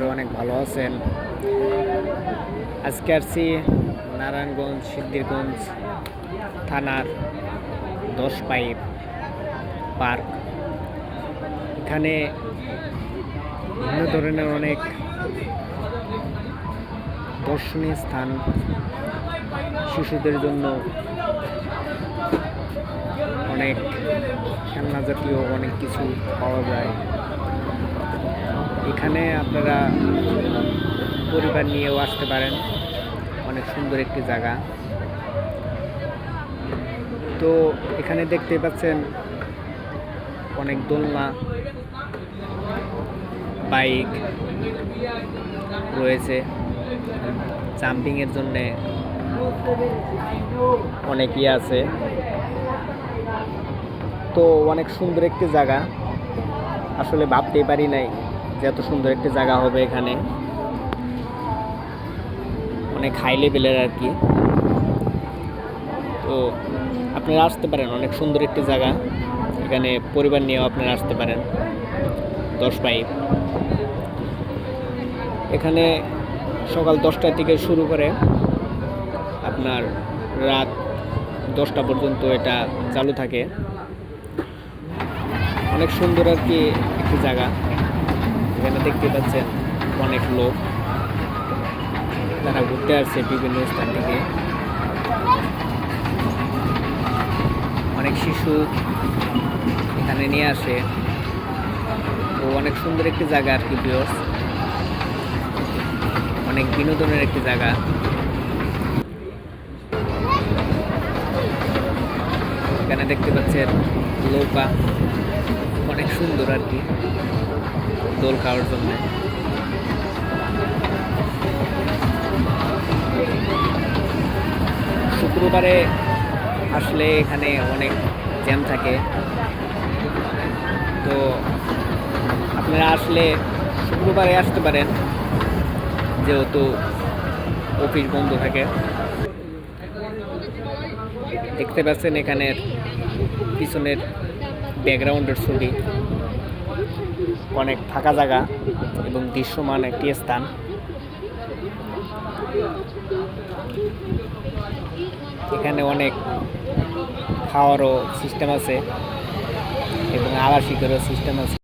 করি অনেক ভালো আছেন। আজকে আসছি নারায়ণগঞ্জ, সিদ্ধিরগঞ্জ থানার দশ পাইপ পার্ক। এখানে বিভিন্ন ধরনের অনেক দর্শনীয় স্থান শিশুদের জন্য অনেক খেলনা জাতীয় অনেক কিছু পাওয়া যায়। এখানে আপনারা পরিবার নিয়েও আসতে পারেন। অনেক সুন্দর একটি জায়গা। তো এখানে দেখতে পাচ্ছেন অনেক দোলনা, বাইক রয়েছে। জাম্পিংয়ের জন্যে অনেক ইয়ে আছে। তো অনেক সুন্দর একটি জায়গা। আসলে ভাবতেই পারি নাই যে এত সুন্দর একটি জায়গা হবে এখানে। অনেক হাই লেভেলের আর কি। তো আপনারা আসতে পারেন, অনেক সুন্দর একটি জায়গা। এখানে পরিবার নিয়েও আপনারা আসতে পারেন, দশ পাইপ এখানে সকাল দশটা থেকে শুরু করে আপনার রাত দশটা পর্যন্ত এটা চালু থাকে। অনেক সুন্দর আর কি একটি জায়গা। এখানে দেখতে পাচ্ছেন অনেক লোক। তারা ঘুরতে আসছে বিভিন্ন স্থান থেকে। অনেক শিশু এখানে নিয়ে আসে। তো অনেক সুন্দর একটি জায়গা আর কি ভিউয়ার্স অনেক বিনোদনের একটি জায়গা। এখানে দেখতে পাচ্ছেন নৌকা। অনেক সুন্দর আর কি। দোল খাওয়ার জন্য। শুক্রবারে আসলে এখানে অনেক জ্যাম থাকে। তো আপনারা আসলে শুক্রবারে আসতে পারেন, যেহেতু অফিস বন্ধ থাকে। দেখতে পাচ্ছেন এখানের পিছনের ব্যাকগ্রাউন্ডের ছবি। অনেক ফাঁকা জায়গা এবং দৃশ্যমান একটি স্থান। এখানে অনেক খাওয়ারও সিস্টেম আছে এবং আবাসিকেরও সিস্টেম আছে।